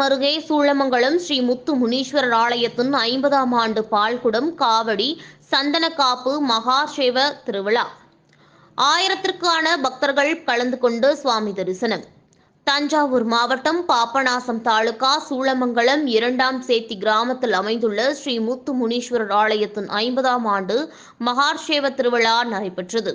பாபநாசம் அருகே சூளமங்கலம் ஸ்ரீ முத்து முனீஸ்வரர் ஆலயத்தின் ஐம்பதாம் ஆண்டு பால்குடம் காவடி சந்தனக்காப்பு மகாசேவ திருவிழா. ஆயிரத்திற்கான பக்தர்கள் கலந்து கொண்டு சுவாமி தரிசனம். தஞ்சாவூர் மாவட்டம் பாபநாசம் தாலுகா சூளமங்கலம் இரண்டாம் சேத்தி கிராமத்தில் அமைந்துள்ள ஸ்ரீ முத்து முனீஸ்வரர் ஆலயத்தின் ஐம்பதாம் ஆண்டு மகார்ஷேவ திருவிழா நடைபெற்றது.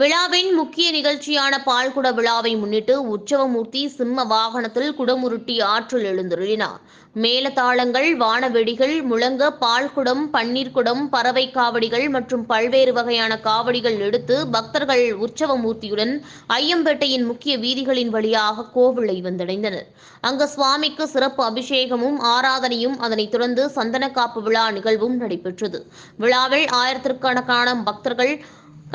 விழாவின் முக்கிய நிகழ்ச்சியான பால்குட விழாவை முன்னிட்டு உற்சவமூர்த்தி சிம்ம வாகனத்தில் குடமுருட்டி ஆற்றில் எழுந்தருளினார். மேலதாளங்கள் வானவெடிகள் முழங்க பால்குடம் பன்னீர்குடம் பறவை காவடிகள் மற்றும் பல்வேறு வகையான காவடிகள் எடுத்து பக்தர்கள் உற்சவமூர்த்தியுடன் ஐயம்பேட்டையின் முக்கிய வீதிகளின் வழியாக கோவிலை வந்தடைந்தனர். அங்கு சுவாமிக்கு சிறப்பு அபிஷேகமும் ஆராதனையும் அதனைத் தொடர்ந்து சந்தனக்காப்பு விழா நிகழ்வும் நடைபெற்றது. விழாவில் ஆயிரத்திற்கணக்கான பக்தர்கள்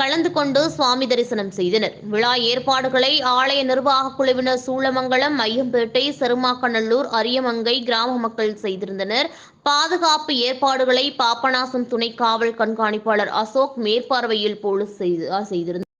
கலந்து கொண்டு சுவாமி தரிசனம் செய்தனர். விழா ஏற்பாடுகளை ஆலய நிர்வாக குழுவினர் சூளமங்கலம் ஐயம்பேட்டை செருமாக்கநல்லூர் அரியமங்கை கிராம மக்கள் செய்திருந்தனர். பாதுகாப்பு ஏற்பாடுகளை பாபநாசம் துணை காவல் கண்காணிப்பாளர் அசோக் மேற்பார்வையில் போலீஸ் செய்து செய்திருந்தார்